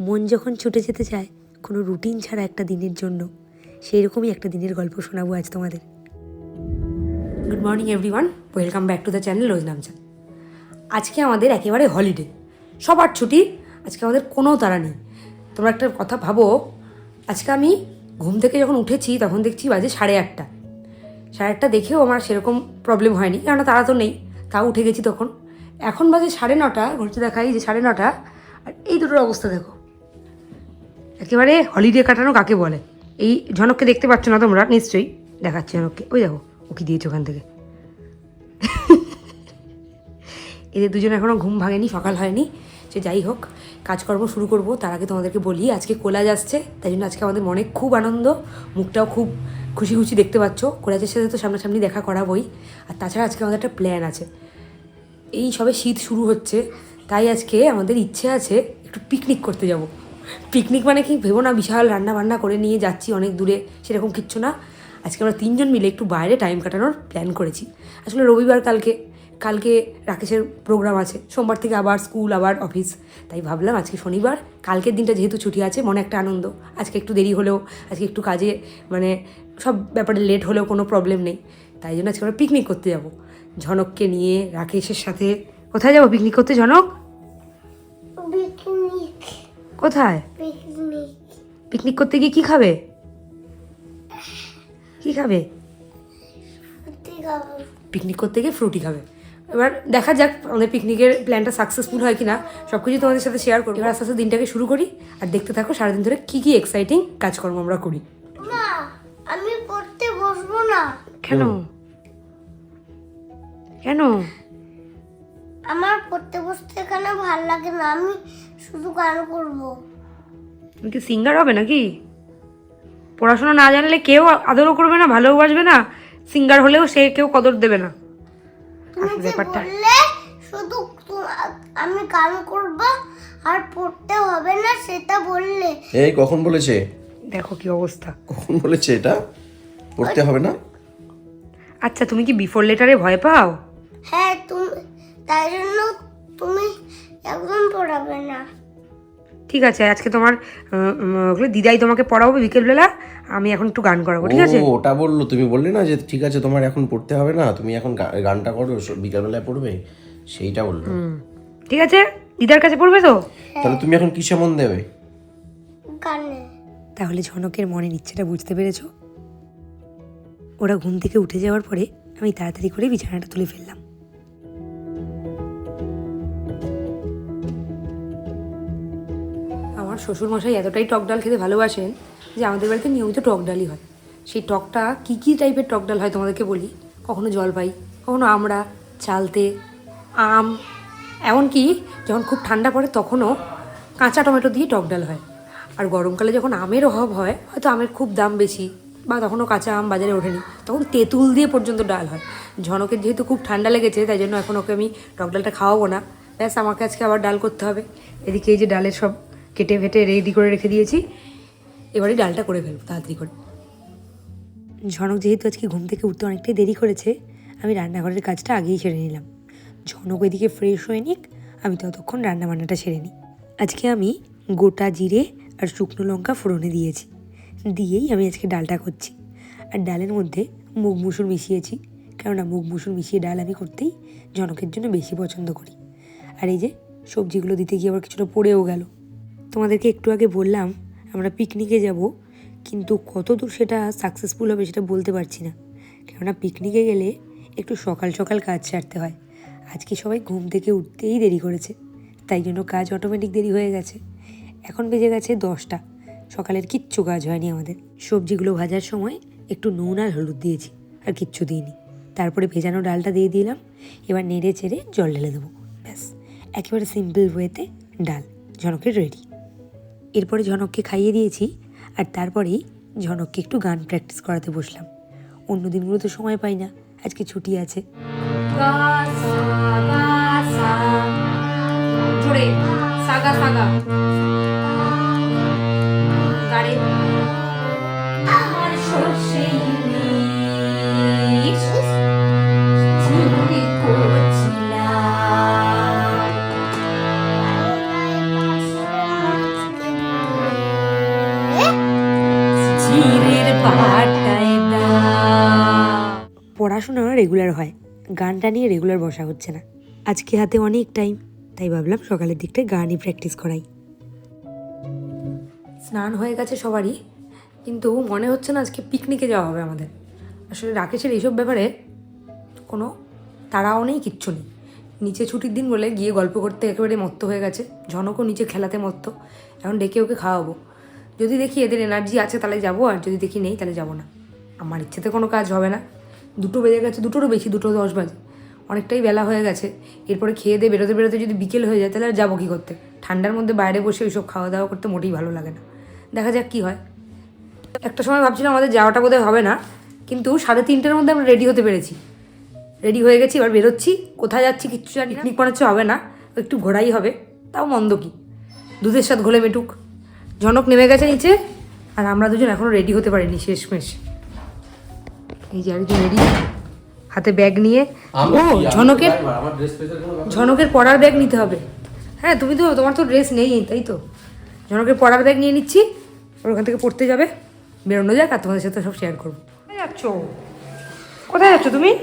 মন যখন ছুটে যেতে চায়, কোনো রুটিন ছাড়া একটা দিনের জন্য। সেই রকমই একটা দিনের গল্প শোনাবো আজ তোমাদের। Good morning everyone welcome back to the channel রোজ নামচান আজকে আমাদের একেবারে হলিডে সবার ছুটি, আজকে আমাদের কোনো তাড়া নেই। তোমরা একটা কথা ভাবো, আজকে আমি ঘুম থেকে যখন উঠেছি, তখন দেখছি বাজে সাড়ে আটটা। সাড়ে আটটা দেখেও আমার সেরকম প্রবলেম হয়নি, কেননা তারা তো নেই। তাও উঠে গেছি তখন। এখন বাজে সাড়ে নটা, ঘুরতে দেখাই যে সাড়ে নটা, আর এই দুটোর অবস্থা দেখো। একেবারে হলিডে কাটানো কাকে বলে? এই ঝনককে দেখতে পাচ্ছ না তোমরা? নিশ্চয়ই দেখাচ্ছি ঝনককে। ওই দেখো, ও কি দিয়েছে ওখান থেকে? এদের দুজন এখনও ঘুম ভাঙেনি, সকাল হয়নি। সে যাই হোক, কাজকর্ম শুরু করব। তার আগে তোমাদেরকে বলি, আজকে কোলাজ আসছে, তাই জন্য আজকে আমাদের মনে খুব আনন্দ, মুখটাও খুব খুশি খুশি দেখতে পাচ্ছ। কোলাজের সাথে তো সামনাসামনি দেখা করাবই। আর তাছাড়া আজকে আমাদের একটা প্ল্যান আছে। এই সবে শীত শুরু হচ্ছে, তাই আজকে আমাদের ইচ্ছে আছে একটু পিকনিক করতে যাব। পিকনিক মানে কি ভেবো না, বিশাল রান্না বান্না করে নিয়ে যাচ্ছি অনেক দূরে, সেরকম কিচ্ছু না। আজকে আমরা তিনজন মিলে একটু বাইরে টাইম কাটানোর প্ল্যান করেছি। আসলে রবিবার কালকে কালকে রাকেশের প্রোগ্রাম আছে, সোমবার থেকে আবার স্কুল আবার অফিস তাই ভাবলাম আজকে শনিবার, কালকের দিনটা যেহেতু ছুটি আছে, মনে একটা আনন্দ। আজকে একটু দেরি হলেও, আজকে একটু কাজে মানে সব ব্যাপারে লেট হলেও কোনো প্রবলেম নেই। তাই জন্য আজকে আমরা পিকনিক করতে যাব। ঝনককে নিয়ে রাকেশের সাথে, কোথায় যাব পিকনিক করতে, ঝনক? পিকনিক কোথায়? পিকনিক করতে গিয়ে কি খাবে? কি খাবে? পিকনিক করতে গিয়ে ফ্রুটি খাবে। এবার দেখা যাক আমাদের পিকনিকের প্ল্যানটা সাকসেসফুল হয় কিনা। সব কিছু তোমাদের সাথে শেয়ার করব। এবার আস্তে আস্তে দিনটাকে শুরু করি আর দেখতে থাকো সারাদিন ধরে কী কী এক্সাইটিং কাজকর্ম আমরা করি। না আমি পড়তে বসবো না। কেন? কেন? আমার পড়তে বসতে এখানে ভালো লাগে না। আমি শুধু গান করব। তুমি কি সিঙ্গার হবে নাকি? পড়াশোনা না জানলে কেউ আদরও করবে না ভালোবাসবে না। সিঙ্গার হলেও সে কেউ কদর দেবে না। তুমি আসল ব্যাপারটা শুধু তু- আমি গান করব আর পড়তে হবে না সেটা বললে। এই কখন বলেছে? দেখো কি অবস্থা। কখন বলেছে এটা? পড়তে হবে না? আচ্ছা তুমি কি বিফোর লেটারে ভয় পাও? হ্যাঁ তুমি তাই জন্য তুমি একদম পড়াবে না। ঠিক আছে আজকে তোমার ওগুলো দিদাই তোমাকে পড়াবো বিকেলবেলা আমি এখন একটু গান করাবো ঠিক আছে? ওটা বলল তুমি বললে না যে ঠিক আছে তোমার এখন পড়তে হবে না তুমি এখন গানটা করো বিকালবেলায় পড়বে সেইটা বলল। হুম। ঠিক আছে? দিদার কাছে পড়বে তো? তাহলে তুমি এখন কিসে মন দেবে? গানে। তাহলে ঝনকের মনের ইচ্ছেটা বুঝতে পেরেছ? ওরা ঘুম থেকে উঠে যাওয়ার পরে আমি তাড়াতাড়ি করে বিছানাটা তুলে ফেললাম। আমার শ্বশুরমশাই এতটাই টক ডাল খেতে ভালোবাসেন যে আমাদের বাড়িতে নিয়মিত টক ডালই হয়। সেই টকটা কী কী টাইপের টক ডাল হয় তোমাদেরকে বলি? কখনো জলপাই, কখনো আমরা, চালতে, আম, এমনকি যখন খুব ঠান্ডা পড়ে তখনও কাঁচা টমেটো দিয়ে টক ডাল হয়। আর গরমকালে যখন আমের অভাব হয়, হয়তো আমের খুব দাম বেশি বা তখনও কাঁচা আম বাজারে ওঠেনি, তখন তেঁতুল দিয়ে পর্যন্ত ডাল হয়। ঝনকের যেহেতু খুব ঠান্ডা লেগেছে, তাই জন্য এখন ওকে আমি টক ডালটা খাওয়াবো না। ব্যাস, আমাকে আজকে আবার ডাল করতে হবে। এদিকে এই যে ডালের সব কেটে ফেটে রেডি করে রেখে দিয়েছি। এবারে ডালটা করে ফেলব, তাড়াতাড়ি করে। ঝনক যেহেতু আজকে ঘুম থেকে উঠতে অনেকটাই দেরি করেছে, আমি রান্নাঘরের কাজটা আগেই সেরে নিলাম। ঝনক ওইদিকে ফ্রেশ হয়ে নিক, আমি ততক্ষণ রান্না বান্নাটা সেরে নিই। আজকে আমি গোটা জিরে আর শুকনো লঙ্কা ফোড়নে দিয়েছি। দিয়েই আমি আজকে ডালটা করছি। আর ডালের মধ্যে মুগ মুসুর মিশিয়েছি, কেননা মুগ মুসুর মিশিয়ে ডাল আমি করতেই জনকের জন্য বেশি পছন্দ করি। আর এই যে সবজিগুলো দিতে গিয়ে আবার কিছুটা পড়েও গেল। তোমাদেরকে একটু আগে বললাম, আমরা পিকনিকে যাব, কিন্তু কত দূর সেটা সাকসেসফুল হবে সেটা বলতে পারছি না। কেননা পিকনিকে গেলে একটু সকাল সকাল কাজ ছাড়তে হয়। আজকে সবাই ঘুম থেকে উঠতেই দেরি করেছে, তাই জন্য কাজ অটোমেটিক দেরি হয়ে গেছে। এখন বেজে গেছে দশটা, সকালের কিচ্ছু কাজ হয়নি আমাদের। সবজিগুলো ভাজার সময় একটু নুন আর হলুদ দিয়েছি, আর কিচ্ছু দিইনি। তারপরে ভেজানো ডালটা দিয়ে দিলাম, এবার নেড়ে চেড়ে জল ঢেলে দেবো, ব্যাস। একেবারে সিম্পল ওয়েতে ডাল ঝনকের রেডি এরপরে ঝনককে খাইয়ে দিয়েছি আর তারপরেই ঝনককে একটু গান প্র্যাকটিস করাতে বসলাম। অন্য দিনগুলো তো সময় পাই না, আজকে ছুটি আছে। সাগা সাগা। গানটা নিয়ে রেগুলার বসা হচ্ছে না। আজকে হাতে অনেক টাইম তাই ভাবলাম সকালের দিকটায় গানই প্র্যাকটিস করাই। স্নান হয়ে গেছে সবারই, কিন্তু মনে হচ্ছে না আজকে পিকনিকে যাওয়া হবে আমাদের। আসলে রাকেশের এইসব ব্যাপারে কোনো তাড়াও নেই, কিচ্ছু নেই। নিচে ছুটির দিন বলে গিয়ে গল্প করতে একেবারে মত্ত হয়ে গেছে। ঝনকও নিচে খেলাতে মত্ত। এখন ডেকে ওকে খাওয়াবো। যদি দেখি এদের এনার্জি আছে তাহলে যাব, আর যদি দেখি নেই তাহলে যাব না। আমার ইচ্ছেতে কোনো কাজ হবে না। দুটো বেজে গেছে, দুটোরও বেশি, দুটো দশ বাজে। অনেকটাই বেলা হয়ে গেছে। এরপরে খেয়ে দিয়ে বেরোতে বেরোতে যদি বিকেল হয়ে যায়, তাহলে আর যাব কী করতে? ঠান্ডার মধ্যে বাইরে বসে ওইসব খাওয়া দাওয়া করতে মোটেই ভালো লাগে না। দেখা যাক কী হয়। একটা সময় ভাবছিলাম আমাদের যাওয়াটা বোধহয় হবে না, কিন্তু সাড়ে তিনটের মধ্যে আমরা রেডি হতে পেরেছি। রেডি হয়ে গেছি, এবার বেরোচ্ছি। কোথায় যাচ্ছি কিচ্ছু জানি পিকনিক বানাচ্ছে হবে না, একটু ঘোরাই হবে, তাও মন্দ কি। দুধের সাথে ঘোলে মেটুক। জনক নেমে গেছে নিচে, আর আমরা দুজন এখনও রেডি হতে পারিনি, শেষমেশ। এই যে আরেকজন রেডি। হাতে ব্যাগ নিয়ে। ও ঝনকের ঝনকের পড়ার ব্যাগ নিতে হবে। হ্যাঁ তুমি তো তোমার তো ড্রেস নেই তাই তো। ঝনকের পড়ার ব্যাগ নিয়ে নিচ্ছি। ওর ওখান থেকে পড়তে যাবে। বেরোনো যাক আর তোমাদের সাথে সব শেয়ার করব। কোথায় যাচ্ছ? কোথায় যাচ্ছ তুমি?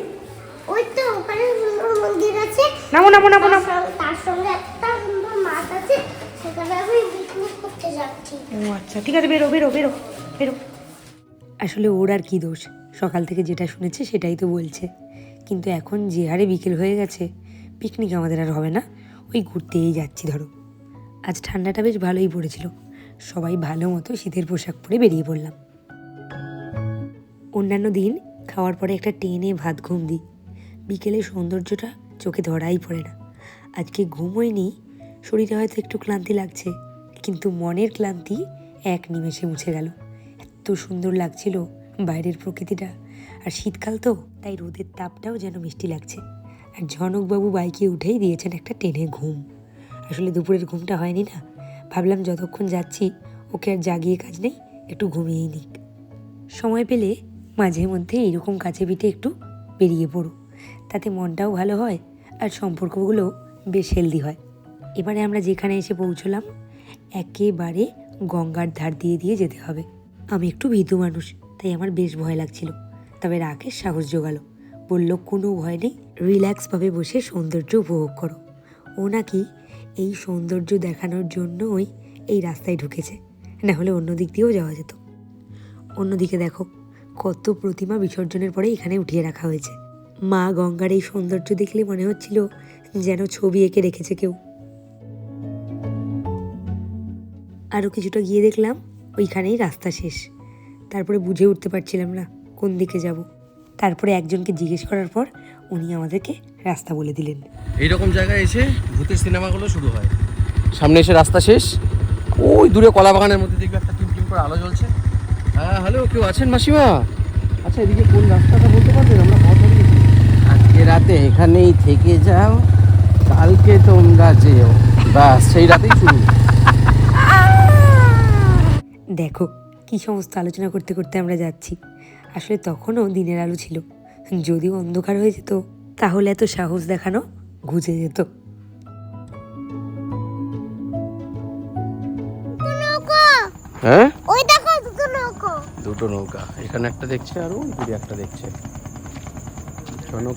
ওই তো ওখানে সুন্দর মন্দির আছে। নামো নামো নামো নামো। তার সঙ্গে- একটা সুন্দর মাঠ আছে। সেখানে আমি পিকনিক করতে যাচ্ছি। ও আচ্ছা ঠিক আছে বেরো বেরো বেরো বেরো। আসলে ওর আর কি দোষ? সকাল থেকে যেটা শুনেছে সেটাই তো বলছে। কিন্তু এখন যে হারে বিকেল হয়ে গেছে পিকনিক আমাদের আর হবে না, ওই ঘুরতেই যাচ্ছি ধরো। আজ ঠান্ডাটা বেশ ভালোই পড়েছিল, সবাই ভালো মতো শীতের পোশাক পরে বেরিয়ে পড়লাম। অন্যান্য দিন খাওয়ার পরে একটা টেনে ভাত ঘুম দিই। বিকেলে সৌন্দর্যটা চোখে ধরাই পড়ে না। আজকে ঘুমোয়নি শরীরে হয়তো একটু ক্লান্তি লাগছে, কিন্তু মনের ক্লান্তি এক নিমেষে মুছে গেল। এত সুন্দর লাগছিল বাইরের প্রকৃতিটা। আর শীতকাল তো, তাই রোদের তাপটাও যেন মিষ্টি লাগছে। আর ঝনকবাবু বাইকে উঠেই দিয়েছেন একটা টেনে ঘুম। আসলে দুপুরের ঘুমটা হয়নি না। ভাবলাম যতক্ষণ যাচ্ছি, ওকে আর জাগিয়ে কাজ নেই, একটু ঘুমিয়েই নিক। সময় পেলে মাঝে মধ্যে এরকম কাছে পিঠে একটু বেরিয়ে পড়ো। তাতে মনটাও ভালো হয়, আর সম্পর্কগুলো বেশ হেলদি হয়। এবারে আমরা যেখানে এসে পৌঁছলাম, একেবারে গঙ্গার ধার দিয়ে দিয়ে যেতে হবে। আমি একটু ভীতু মানুষ। তাই আমার বেশ ভয় লাগছিল। তবে রাকেশ সাহস জোগালো। বলল, কোনো ভয় নেই রিল্যাক্সভাবে বসে সৌন্দর্য উপভোগ করো। ও নাকি এই সৌন্দর্য দেখানোর জন্যই এই রাস্তায় ঢুকেছে। না হলে অন্য দিক দিয়েও যাওয়া যেত। অন্যদিকে দেখো, কত প্রতিমা বিসর্জনের পরে এখানে উঠিয়ে রাখা হয়েছে। মা গঙ্গার এই সৌন্দর্য দেখলে মনে হচ্ছিল যেন ছবি এঁকে রেখেছে কেউ। আরও কিছুটা গিয়ে দেখলাম, ওইখানেই রাস্তা শেষ। তারপরে বুঝে উঠতে পারছিলাম না কোন দিকে যাব। তারপরে একজনকে জিজ্ঞেস করার পর উনি আমাদেরকে রাস্তা বলে দিলেন। এইরকম জায়গায় এসে ভূতের সিনেমাগুলো শুরু হয়। সামনে এসে রাস্তা শেষ। ওই দূরে কলা বাগানের মধ্যে দেখবে একটা টিম টিম করে আলো জ্বলছে। হ্যাঁ হ্যালো কেউ আছেন মাসিমা? আচ্ছা এদিকে কোন রাস্তাটা বলতে পারবেন? আমরা পথ হারিয়েছি আজকে রাতে এখানেই থেকে যাও। কালকে তোমরা যেও। বাস সেই রাতেই শুরু। দেখো কি সমস্ত আলোচনা করতে করতে আমরা যাচ্ছি। আসলে তখনও দিনের আলো ছিল। যদিও অন্ধকার হয়ে যেত তাহলে এত সাহস দেখানো ঘুচে যেত। হ্যাঁ? ওই দেখো দুটো নৌকো! দুটো নৌকা। এখানে একটা দেখছে আর ওই একটা দেখছে। ঝনক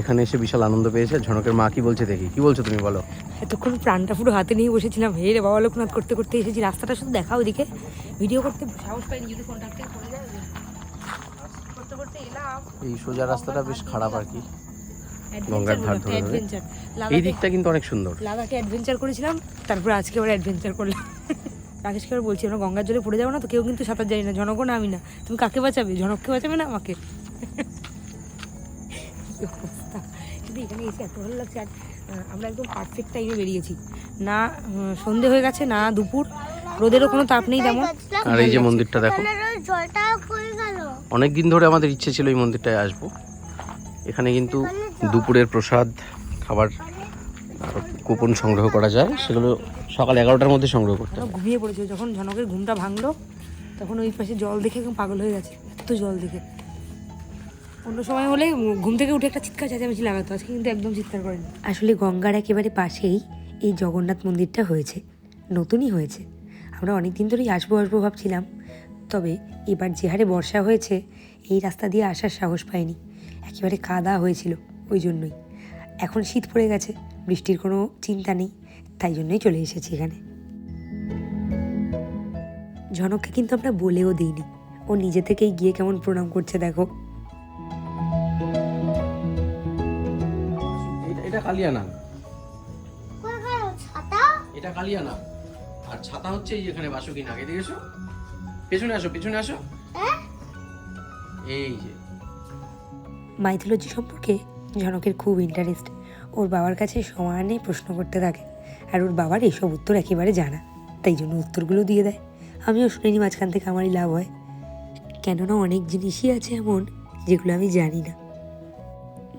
এখানে এসে বিশাল আনন্দ পেয়েছে। ঝনকের মা কি বলছে দেখি? কি বলছো তুমি বলো? এতক্ষণ প্রাণটা পুরো হাতে নিয়ে বসেছিলাম। হে রে বাবা লোকনাথ করতে করতে এসেছি। রাস্তাটা শুধু দেখা ওইদিকে ভিডিও করতে সাহস পাইনি যদি ফোনটা পড়ে যায়। করতে করতে এলাম। এই সোজা রাস্তাটা বেশ খারাপ আর কি। গঙ্গার ধার ধরে। এই দিকটা কিন্তু অনেক সুন্দর। লাদাখে অ্যাডভেঞ্চার করেছিলাম তারপরে আজকে আবার অ্যাডভেঞ্চার করলাম। রাকেশকে আবার বলছি আমরা গঙ্গার জলে পড়ে যাব না তো? কেউ কিন্তু সাঁতার জানি না জনকও না আমি না। তুমি কাকে বাঁচাবে? জনককে বাঁচাবে না আমাকে? এসে এত ভালো লাগছে। আর আমরা একদম পারফেক্ট টাইমে বেরিয়েছি। না সন্ধে হয়ে গেছে না দুপুর। রোদেরও কোনো তাপ নেই তেমন। আর এই যে মন্দিরটা দেখো। অনেক দিন ধরে আমাদের ইচ্ছে ছিল এই মন্দিরটায় আসব। এখানে কিন্তু দুপুরের প্রসাদ খাবার কুপন সংগ্রহ করা যায়। সেগুলো সকাল এগারোটার মধ্যে সংগ্রহ করতে হবে। ঘুমিয়ে পড়েছে। যখন ঝনকের ঘুমটা ভাঙলো তখন ওই পাশে জল দেখে পাগল হয়ে গেছে। এত জল দেখে। অন্য সময় হলে ঘুম থেকে উঠে একটা চিৎকার চেঁচামেচি লাগাতো, আজকে কিন্তু একদম চিৎকার করেনি। আসলে গঙ্গার একেবারে পাশেই এই জগন্নাথ মন্দিরটা হয়েছে, নতুনই হয়েছে। আমরা অনেক দিন ধরেই আসব আসব ভাবছিলাম, তবে এবার যে হারে বর্ষা হয়েছে, এই রাস্তা দিয়ে আসার সাহস পাইনি। একেবারে কাদা হয়েছিল ওই জন্যই। এখন শীত পড়ে গেছে, বৃষ্টির কোনো চিন্তা নেই, তাই জন্যই চলে এসেছি এখানে। ঝনককে কিন্তু আমরা বলেও দিইনি। ও নিজে থেকেই গিয়ে কেমন প্রণাম করছে, দেখো। এটা এটা কালিয়ানা। কোথায় গেল ছাতা? এটা কালিয়ানা। আর ছাতা হচ্ছে এই এখানে বাসুকি নাগ এদিকে এসো পেছনে আসো পেছনে আসো। হ্যাঁ এই যে। মাইথোলজি সম্পর্কে ঝনকের খুব ইন্টারেস্ট ওর বাবার কাছে সমানে প্রশ্ন করতে থাকে আর ওর বাবার এসব উত্তর একেবারে জানা। তাই জন্য উত্তরগুলো দিয়ে দেয়। আমিও শুনিনি মাঝখান থেকে আমারই লাভ হয়। কেননা অনেক জিনিসই আছে এমন যেগুলো আমি জানি না।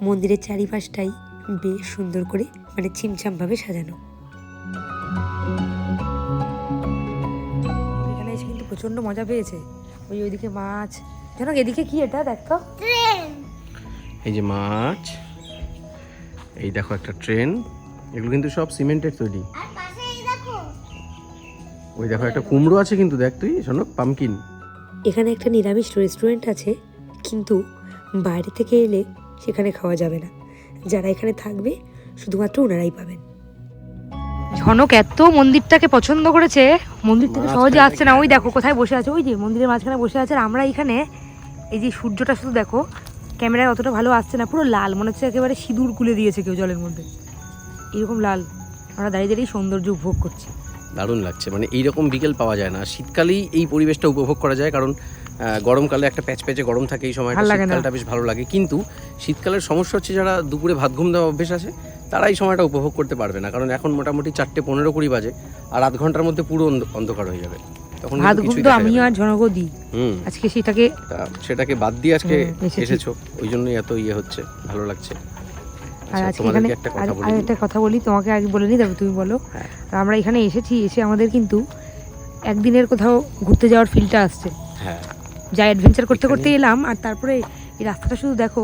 মন্দিরের চারিপাশটাই বেশ সুন্দর করে মানে ছিমছামভাবে সাজানো। এখানে এসে কিন্তু প্রচণ্ড মজা পেয়েছে। ওই ওইদিকে মাছ। ঝনক এদিকে কি এটা? দেখ তো। এই যে মাছ। এই দেখো একটা ট্রেন। এগুলো কিন্তু সব সিমেন্টের তৈরি। আর পাশে এই দেখো। ওই দেখো একটা কুমড়ো আছে কিন্তু দেখ তুই। শোনো পামকিন এখানে একটা নিরামিষ রেস্টুরেন্ট আছে কিন্তু বাইরে থেকে এলে সেখানে খাওয়া যাবে না। যারা এখানে থাকবে শুধুমাত্র ওনারাই পাবেন। ঝনক এত মন্দিরটাকে পছন্দ করেছে মন্দির থেকে সহজে আসছে না। ওই দেখো কোথায় বসে আছে? ওই যে মন্দিরের মাঝখানে বসে আছে আর আমরা এখানে এই যে সূর্যটা শুধু দেখো ক্যামেরায় অতটা ভালো আসছে না পুরো লাল মনে হচ্ছে একেবারে সিঁদুর কুলে দিয়েছে কেউ জলের মধ্যে। এরকম লাল আমরা দাঁড়িয়ে দাঁড়িয়ে সৌন্দর্য উপভোগ করছি। দারুণ লাগছে মানে এইরকম বিকেল পাওয়া যায় না। শীতকালেই এই পরিবেশটা উপভোগ করা যায় কারণ গরমকালে একটা প্যাচ প্যাচে গরম থাকে এই সময়টা শীতকালটা বেশ ভালো লাগে। কিন্তু শীতকালের সমস্যা হচ্ছে যারা দুপুরে ভাত ঘুম দেওয়া অভ্যেস আছে তারা এই সময়টা উপভোগ করতে পারবে না। কারণ এখন মোটামুটি চারটে পনেরো কুড়ি বাজে আর আধ ঘণ্টার মধ্যে পুরো অন্ধ- অন্ধকার হয়ে যাবে। তখন ভাত ঘুম তো আমিও আর না। ঝনকও দিই। আজকে সেটাকে সেটাকে বাদ দিয়ে আজকে এসেছ। ওই জন্যই এত ইয়ে হচ্ছে ভালো লাগছে। আর আচ্ছা, একটা কথা বলি। একটা কথা বলি তোমাকে আগে বলে নিই তারপর তুমি বলো। হ্যাঁ। আমরা এখানে এসেছি এসে আমাদের কিন্তু একদিনের কোথাও ঘুরতে যাওয়ার ফিলটা আসছে। হ্যাঁ। যা অ্যাডভেঞ্চার করতে করতে এলাম আর তারপরে এই রাস্তাটা শুধু দেখো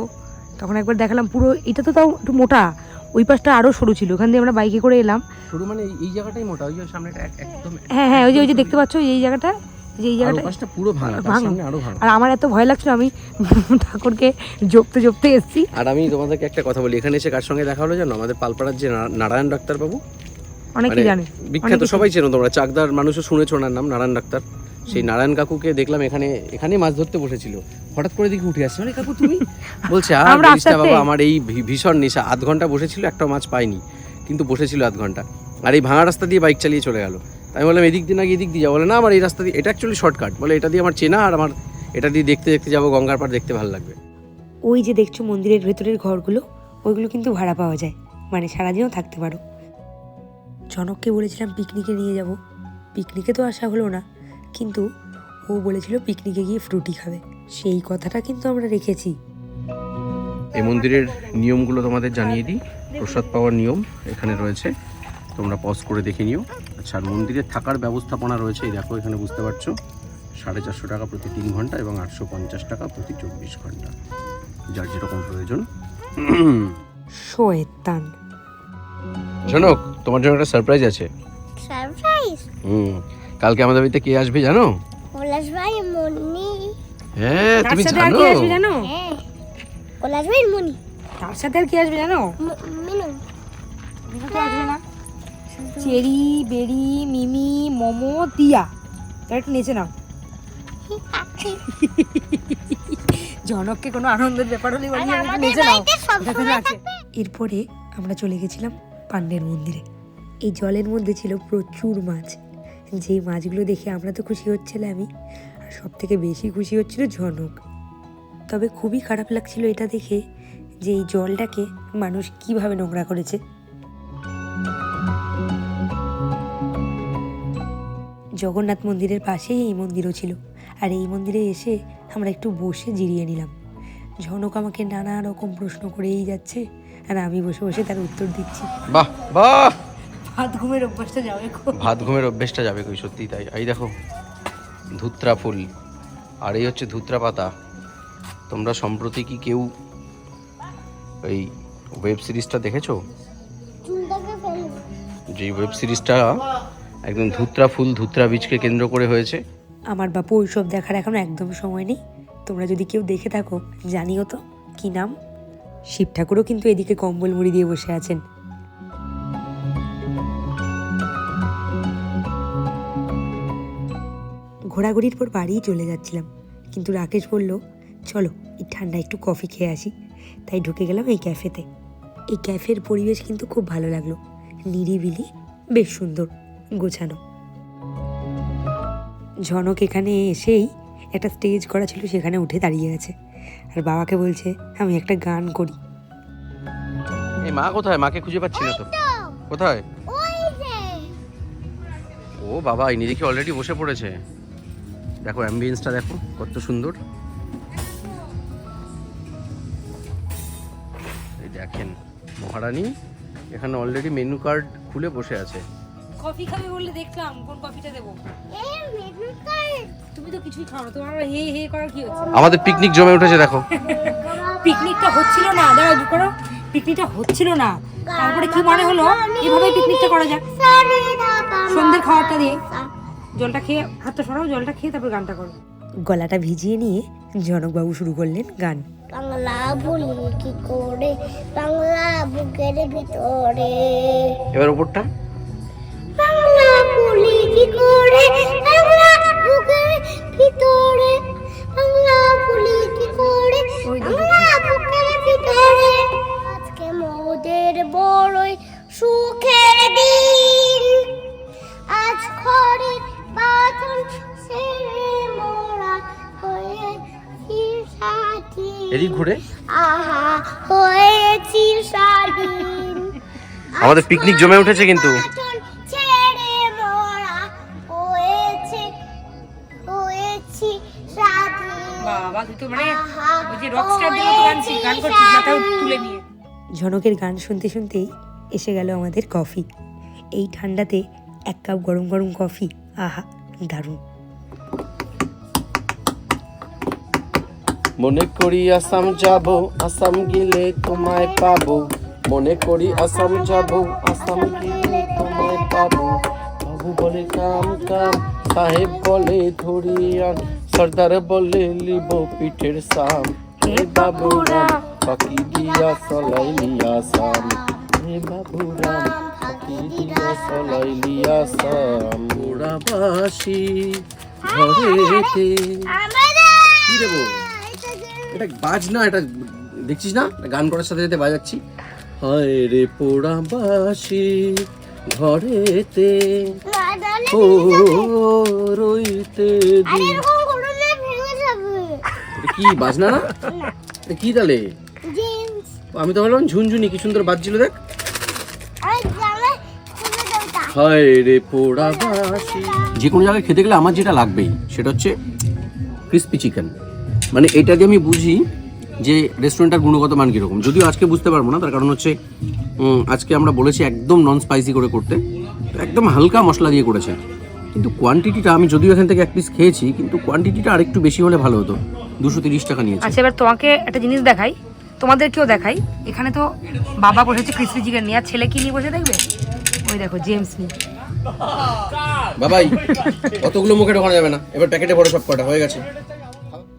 তখন একবার দেখালাম পুরো এটা তো তাও একটু মোটা ওই পাশটা আরও সরু ছিল ওখান দিয়ে আমরা বাইকে করে এলাম। শুরু মানে এই- জায়গাটাই মোটা ওই সামনেটা একদম হ্যাঁ হ্যাঁ ওই যে ওই যে দেখতে পাচ্ছ এই জায়গাটা যে এই জায়গাটা পুরো ভাঙা আরও আমার এত ভয় লাগছিল আমি ঠাকুরকে জপতে জপতে এসেছি। আর আমি তোমাদেরকে একটা কথা বলি এখানে এসে কার সঙ্গে দেখা হলো জানো? আমাদের পালপাড়ার যে নারায়ণ ডাক্তার বাবু অনেকেই মানে জানে বিখ্যাত সবাই চেনো তোমরা চাকদার মানুষও শুনেছো ওনার নাম নারায়ণ ডাক্তার। সেই নারায়ণ কাকুকে দেখলাম এখানে এখানে মাছ ধরতে বসেছিল। হঠাৎ করে দেখি উঠে আসছে। আরে কাকু তুমি? বলছে আর বাবা আমার এই ভীষণ নেশা। আধ ঘণ্টা বসেছিল একটা মাছ পাইনি কিন্তু বসেছিল আধ ঘণ্টা। আর এই ভাঙা রাস্তা দিয়ে বাইক চালিয়ে চলে গেল। আমি বললাম এদিক দিয়ে না গিয়ে এদিক দিয়ে যাব বলে না আমার এই রাস্তা দিয়ে এটা অ্যাকচুয়ালি শর্টকাট বলে এটা দিয়ে আমার চেনা আর আমার এটা দিয়ে দেখতে দেখতে যাব গঙ্গার পাড় দেখতে ভালো লাগবে। ওই যে দেখছ মন্দিরের ভেতরের ঘরগুলো ওইগুলো কিন্তু ভাড়া পাওয়া যায়। মানে সারাদিনও থাকতে পারো। জনককে বলেছিলাম পিকনিকে নিয়ে যাব। পিকনিকে তো আসা হলো না। কিন্তু ও বলেছিল পিকনিকে গিয়ে ফ্রুটি খাবে। সেই কথাটা কিন্তু আমরা রেখেছি। এই মন্দিরের নিয়মগুলো তোমাদের জানিয়ে দিই। প্রসাদ পাওয়ার নিয়ম এখানে রয়েছে। তোমরা পজ করে দেখে নিও। আচ্ছা আর মন্দিরে থাকার ব্যবস্থাপনা রয়েছে এই দেখো এখানে বুঝতে পারছ। সাড়ে চারশো টাকা প্রতি তিন ঘণ্টা এবং আটশো পঞ্চাশ টাকা প্রতি চব্বিশ ঘণ্টা। যার যেরকম প্রয়োজন। শয়তান। জানক তোমার জন্য একটা সারপ্রাইজ আছে। Surprise hmm. কালকে আমাদের বাড়িতে কে আসবে জানো? কৈলাস ভাই মনি হ্যাঁ তার তুমি সাথে আর জানো? কি আসবে জানো? হ্যাঁ কৈলাস ভাই মনি তার সাথে আর কি আসবে জানো? মিনু। মিনু তো আসবে না। চেরি বেরি মিমি মোমো তারা একটু নেচে নাও। জনককে কোনো আনন্দের ব্যাপার হলে নেচে নাও। এরপরে আমরা চলে গেছিলাম পান্ডের মন্দিরে। এই জলের মধ্যে ছিল প্রচুর মাছ। যেই মাছগুলো দেখে আমরা তো খুশি হচ্ছিলাম আমি আর সব থেকে বেশি খুশি হচ্ছিল ঝনক। তবে খুবই খারাপ লাগছিল এটা দেখে যে এই জলটাকে মানুষ কীভাবে নোংরা করেছে। জগন্নাথ মন্দিরের পাশেই এই মন্দিরও ছিল, আর এই মন্দিরে এসে আমরা একটু বসে জিরিয়ে নিলাম। ঝনক আমাকে নানা রকম প্রশ্ন করেই যাচ্ছে, আর আমি বসে বসে তার উত্তর দিচ্ছি। বাহ বাহ! ভাত ঘুমের অভ্যাসটা যাবে ভাত ঘুমের অভ্যেসটা যাবে কই সত্যি তাই। এই দেখো ধুত্রা ফুল। আর এই হচ্ছে ধুত্রা পাতা। তোমরা সম্প্রতি কি কেউ এই ওয়েব সিরিজটা দেখেছ? যে ওয়েব সিরিজটা একদম ধুত্রা ফুল ধুত্রা বীজকে কেন্দ্র করে হয়েছে। আমার বাপু ওইসব দেখার এখন একদম সময় নেই। তোমরা যদি কেউ দেখে থাকো জানিও তো কি নাম? শিব ঠাকুরও কিন্তু এদিকে কম্বল মুড়ি দিয়ে বসে আছেন। ঘোরাঘুরির পর বাড়িই চলে যাচ্ছিলাম। কিন্তু রাকেশ বলল চলো এই ঠান্ডা একটু কফি খেয়ে আসি। তাই ঢুকে গেলাম এই ক্যাফেতে। এই ক্যাফের পরিবেশ কিন্তু খুব ভালো লাগল। নিরিবিলি বেশ সুন্দর গোছানো। ঝনক এখানে এসেই একটা স্টেজ করা ছিল সেখানে উঠে দাঁড়িয়ে আছে। আর বাবাকে বলছে আমি একটা গান করি। এই মা কোথায়? মাকে খুঁজে পাচ্ছি না তো। কোথায়? ও বাবা ইনি দেখি অলরেডি বসে পড়েছে। দেখো অ্যাম্বিয়েন্সটা দেখো কত সুন্দর। এই দেখেন মহারানী এখানে অলরেডি মেনু কার্ড খুলে বসে আছে। কফি খাবে বললে দেখলাম কোন কফিটা দেবো? এই মেনু কার্ড তুমি তো কিছুই খাও না তোমার হে হে করার কি হচ্ছে? আমাদের পিকনিক জমে উঠেছে দেখো। পিকনিকটা হচ্ছিল না দাঁড়া দু করো। পিকনিকটা হচ্ছিল না। তারপরে কি মনে হলো? এভাবে পিকনিকটা করা যাক। সন্ধ্যের খাবারটা দিয়ে। জলটা খেয়ে হাতটা সরাও জলটা খেয়ে তারপর গানটা করো। গলাটা ভিজিয়ে নিয়ে জনকবাবু শুরু করলেন গান। বাংলা বলি কি করে? বাংলা বুকের ভিতরে। এবার উপরটা। বাংলা বলি কি করে? বাংলা বুকের ভিতরে। বাংলা বলি কি করে? বাংলা বুকের ভিতরে। আজকে মোদের বড়ই সুখের দিন। আজ ঘরের এদিক ঘুরে। আহা হয়েছি স্বাধীন। আমাদের পিকনিক জমে উঠেছে কিন্তু। বাঁধন ছেড়ে মোরা হয়েছে হয়েছি স্বাধীন। বাবা তুই তো মানে ঝনকের গান শুনতে শুনতেই এসে গেল আমাদের কফি এই ঠান্ডাতে এক কাপ গরম গরম কফি আহা দারুণ। মনে করি আসাম যাব আসাম গেলে তোমায় পাবো। মনে করি আসাম যাব আসাম গেলে তোমায় পাবো। বাবু বলে কাম কাম সাহেব বলে ধরিয়ান সর্দার বলে লিব পিঠের সাম। হে বাবুরাম পাখি দিয়া সলাই লিয়া সাম। হে বাবুরাম পাখি দিয়া সলাই লিয়া সাম। ওরা বাসি ঘরেতে কি দেবো? এটা বাজ না এটা দেখছিস না? গান করার সাথে সাথে বাজাচ্ছি। হায় রে পোড়া বাসি ঘরেতে ও রইতে কি বাজনা না? কি তাহলে? আমি তো ভাবলাম ঝুনঝুনি কি সুন্দর বাজছিল দেখ। হায় রে পোড়া বাসি যে কোনো জায়গায় খেতে গেলে আমার যেটা লাগবেই সেটা হচ্ছে ক্রিস্পি চিকেন মানে এটা দিয়ে আমি বুঝি যে রেস্টুরেন্টটার গুণগত মান কীরকম। যদিও আজকে বুঝতে পারব না তার কারণ হচ্ছে আজকে আমরা বলেছি একদম নন স্পাইসি করে করতে। একদম হালকা মশলা দিয়ে করেছে কিন্তু কোয়ান্টিটিটা আমি যদিও এখান থেকে এক পিস খেয়েছি কিন্তু কোয়ান্টিটিটা আরেকটু বেশি হলে ভালো হতো। দুশো তিরিশ টাকা নিয়েছে। আচ্ছা এবার তোমাকে একটা জিনিস দেখাই। তোমাদেরকেও দেখাই। এখানে তো বাবা বসেছে ক্রিসপি চিকেন নিয়ে আর ছেলে কি নিয়ে বসে দেখবে ওই দেখো জেমস নিয়ে। বাবাই অতগুলো মুখে ঢোকানো যাবে না। এবার প্যাকেটে ভরে সব কটা হয়ে গেছে।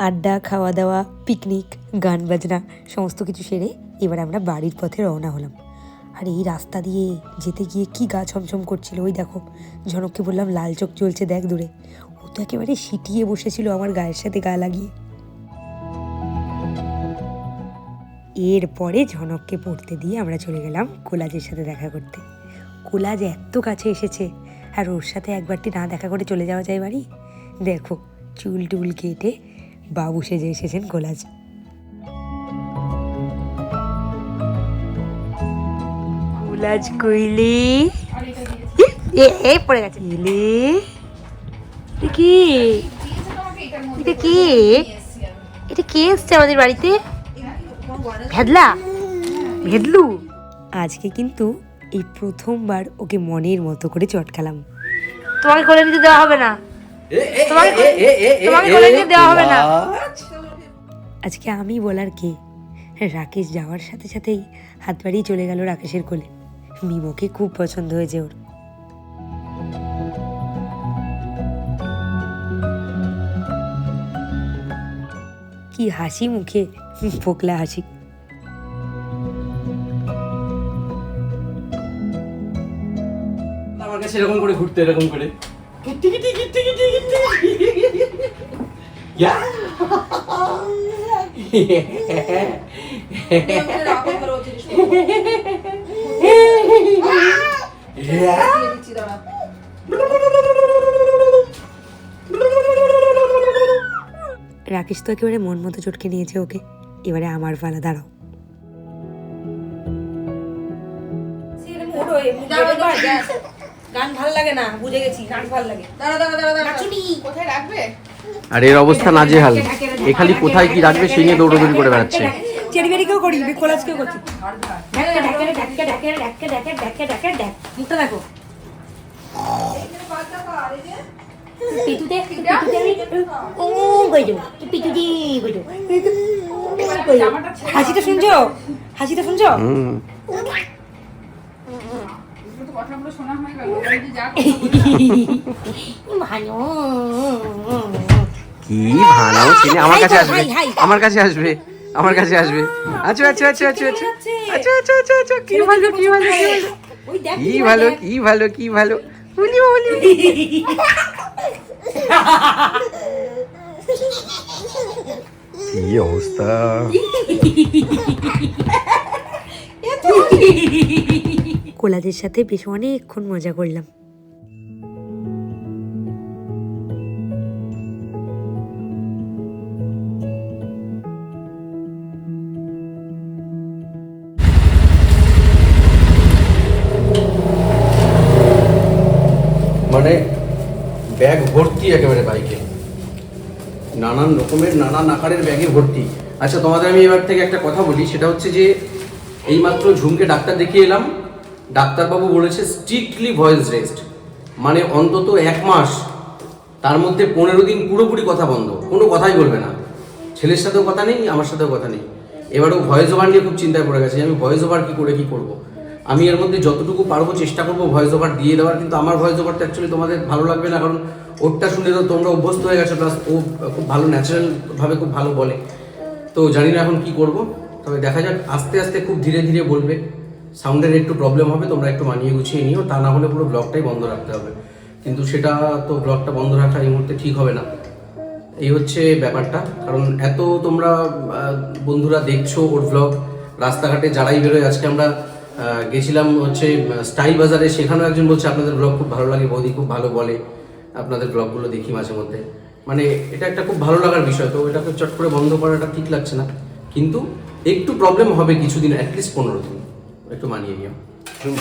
আড্ডা খাওয়া দাওয়া পিকনিক গান বাজনা সমস্ত কিছু সেরে এবার আমরা বাড়ির পথে রওনা হলাম। আর এই রাস্তা দিয়ে যেতে গিয়ে কি গা ছমছম করছিল, ওই দেখো, ঝনককে বললাম, লাল চোখ চলছে, দেখ দূরে। ও তো একেবারে সিটিয়ে বসেছিল আমার গায়ের সাথে গা লাগিয়ে। এরপরে ঝনককে পড়তে দিয়ে আমরা চলে গেলাম কোলাজের সাথে দেখা করতে। কোলাজ এত কাছে এসেছে, আর ওর সাথে একবারটি না দেখা করে চলে যাওয়া যায় বাড়ি? দেখো, চুল টুল কেটে বাবু সেজে এসেছেন গোলাজ। কোলাজ কইলে? এ এ পড়ে গেছে। এটা কি? এটা কি? এটা কে এসছে আমাদের বাড়িতে? ভেদলা? ভেদলু? আজকে কিন্তু এই প্রথমবার ওকে মনের মতো করে চটকালাম। তোমাকে কোলে নিতে দেওয়া হবে না? আজকে আমি বলার কে? রাকেশ যাওয়ার সাথে সাথেই হাত বাড়িয়ে চলে গেল রাকেশের কোলে। মিমোকে খুব পছন্দ হয়েছে ওর। কি হাসি মুখে ফোকলা হাসি। সেরকম করে ঘুরতে এরকম করে। Ya. রাকেশ তো একেবারে মন মতো চটকে নিয়েছে ওকে এবারে আমার ফালা দাঁড়াও গান ভালো লাগে না বুঝে গেছি গান ভালো লাগে দাঁড়া দাঁড়া দাঁড়া দাঁড়া কোথায় রাখবে আর এর অবস্থা নাজেহাল এ খালি কোথায় কি রাখবে সেই নিয়ে দৌড়দৌড়ি করে বেড়াচ্ছে চেরি বেরিকেও করি কোলাজকেও করছি ঢাকা ঢাকা ঢাকা ঢাকা ঢাকা ঢাকা ঢাকা ঢাকা ঢাকা মুখটা দেখো পিটুতে পিটুতে আমি ও হাসিটা শুনছো হাসিটা শুনছো কথাগুলো শোনা হয়ে গেল যা ভালো। কি ভালো? ছেলে আমার কাছে আসবে। আমার কাছে আসবে। আমার কাছে আসবে। আচ্ছা আচ্ছা আচ্ছা আচ্ছা আচ্ছা। আচ্ছা আচ্ছা আচ্ছা আচ্ছা। কি ভালো কি ভালো কি ভালো। ওই কি ভালো কি ভালো কি ভালো। বলি বলি কি অবস্থা? কোলাজের সাথে বেশ অনেকক্ষণ মজা করলাম। মানে ব্যাগ ভর্তি একেবারে বাইকে। নানান রকমের, নানান আকারের ব্যাগে ভর্তি। আচ্ছা তোমাদের আমি এবার থেকে একটা কথা বলি, সেটা হচ্ছে যে এইমাত্র ঝুমকে ডাক্তার দেখিয়ে এলাম ডাক্তারবাবু বলেছে স্ট্রিক্টলি ভয়েস রেস্ট মানে অন্তত এক মাস, তার মধ্যে পনেরো দিন পুরোপুরি কথা বন্ধ, কোনো কথাই বলবে না। ছেলের সাথেও কথা নেই, আমার সাথেও কথা নেই। এবারেও ভয়েস ওভার নিয়ে খুব চিন্তায় পড়ে গেছে আমি ভয়েস ওভার কী করে কী করব। আমি এর মধ্যে যতটুকু পারব চেষ্টা করব ভয়েস ওভার দিয়ে দেওয়ার, কিন্তু আমার ভয়েস ওভারটা অ্যাকচুয়ালি তোমাদের ভালো লাগবে না, কারণ ওরটা শুনে তো তোমরা অভ্যস্ত হয়ে গেছো প্লাস ও খুব ভালো ন্যাচারালভাবে খুব ভালো বলে। তো জানি না এখন কি করব, তবে দেখা যাক, আস্তে আস্তে খুব ধীরে ধীরে বলবে। সাউন্ডের একটু প্রবলেম হবে, তোমরা একটু মানিয়ে গুছিয়ে নিও, তা না হলে পুরো ব্লগটাই বন্ধ রাখতে হবে। কিন্তু সেটা তো ব্লগটা বন্ধ রাখা এই মুহূর্তে ঠিক হবে না। এই হচ্ছে ব্যাপারটা, কারণ এত তোমরা বন্ধুরা দেখছ ওর ব্লগ রাস্তাঘাটে যারাই বেরোয়, আজকে আমরা গেছিলাম হচ্ছে স্টাইল বাজারে, সেখানেও একজন বলছে, আপনাদের ব্লগ খুব ভালো লাগে, বৌদি খুব ভালো বলে, আপনাদের ব্লগগুলো দেখি মাঝে মধ্যে। মানে এটা একটা খুব ভালো লাগার বিষয়, তো এটাকে চট করে বন্ধ করাটা ঠিক লাগছে না। কিন্তু একটু প্রবলেম হবে কিছুদিন অ্যাটলিস্ট পনেরো দিন। একটু মানিয়ে নিও।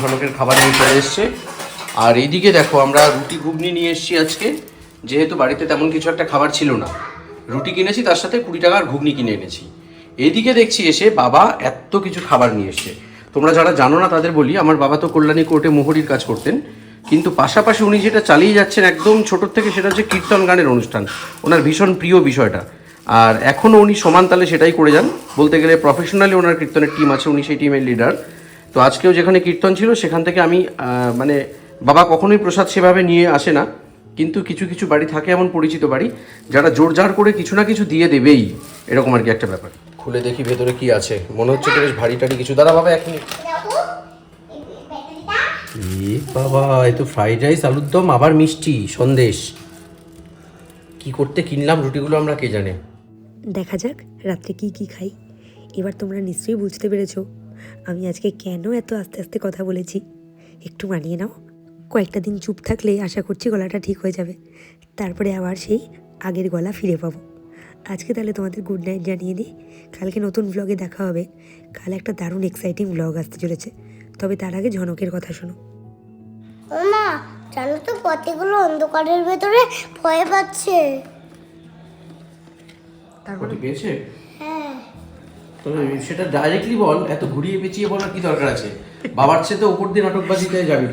ঝনকের খাবার নিয়ে চলে এসছে। আর এইদিকে দেখো, আমরা রুটি ঘুগনি নিয়ে এসেছি আজকে। যেহেতু বাড়িতে তেমন কিছু একটা খাবার ছিল না। রুটি কিনেছি, তার সাথে কুড়ি টাকার ঘুগনি কিনে এনেছি। এইদিকে দেখছি এসে বাবা এত কিছু খাবার নিয়ে এসছে। তোমরা যারা জানো না, তাদের বলি, আমার বাবা তো কল্যাণী কোর্টে মোহরির কাজ করতেন। কিন্তু পাশাপাশি উনি যেটা চালিয়ে যাচ্ছেন একদম ছোট থেকে, সেটা হচ্ছে কীর্তন গানের অনুষ্ঠান। ওনার ভীষণ প্রিয় বিষয়টা। আর এখনও উনি সমান তালে সেটাই করে যান। বলতে গেলে প্রফেশনালি ওনার কীর্তনের টিম আছে, উনি সেই টিমের লিডার তো আজকেও যেখানে কীর্তন ছিল সেখান থেকে আমি মানে বাবা কখনোই প্রসাদ সেভাবে নিয়ে আসে না। কিন্তু কিছু কিছু বাড়ি থাকে এমন পরিচিত বাড়ি যারা জোর জার করে কিছু না কিছু দিয়ে দেবেই। এরকম আর কি একটা ব্যাপার। খুলে দেখি ভেতরে কি আছে। মনে হচ্ছে তো বেশ ভারী টারি কিছু। দাদা বাবা এক মিনিট। বাবা এ তো ফ্রাইড রাইস আলুর দম আবার মিষ্টি সন্দেশ। কি করতে কিনলাম রুটিগুলো আমরা কে জানে? দেখা যাক রাত্রে কি কি খাই। এবার তোমরা নিশ্চয়ই বুঝতে পেরেছ আমি আজকে কেন এত আস্তে আস্তে কথা বলেছি? একটু মানিয়ে নাও। কয়েকটা দিন চুপ থাকলে আশা করছি গলাটা ঠিক হয়ে যাবে। তারপরে আবার সেই আগের গলা ফিরে পাবো। আজকে তাহলে তোমাদের গুড নাইট জানিয়ে দিই। কালকে নতুন ব্লগে দেখা হবে। কাল একটা দারুণ এক্সাইটিং ব্লগ আসতে চলেছে। তবে তার আগে ঝনকের কথা শোনো। ও মা জানো তো কতগুলো অন্ধকারের ভেতরে ভয় পাচ্ছে। ওটি পেয়েছে? হ্যাঁ। সেটা ডাইরেক্টলি বল, এত ঘুরিয়ে পেঁচিয়ে বলার কি দরকার আছে? বাবার চেয়ে তো ওপর দিয়ে নাটকবাজিতে যাবি